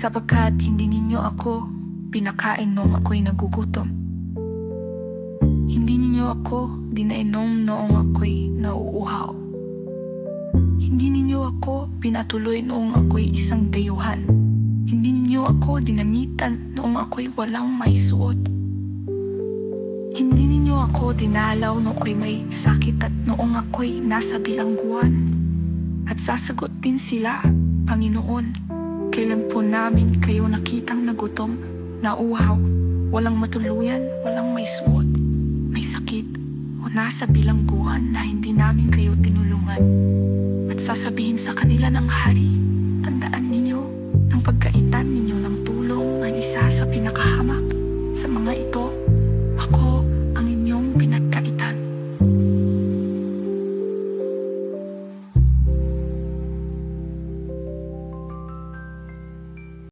sapagkat hindi ninyo ako pinakain noong ako'y nagugutom. Hindi ninyo ako dinainom noong ako'y nauuhaw. Hindi ninyo ako pinatuloy noong ako'y isang dayuhan. Hindi ninyo ako dinamitan noong ako'y walang may suot. Hindi ninyo ako dinalaw noong ako'y may sakit at noong ako'y nasa bilangguan. At sasagot din sila, Panginoon, Kailan po namin kayo nakitang nagutom, nauhaw, walang matuluyan, walang may suot, may sakit, o nasa bilangguan na hindi namin kayo tinulungan? At sasabihin sa kanila ng hari, tandaan ninyo, ang pagkaitan ninyo ng tulong ay isa sa pinakahamak sa mga ito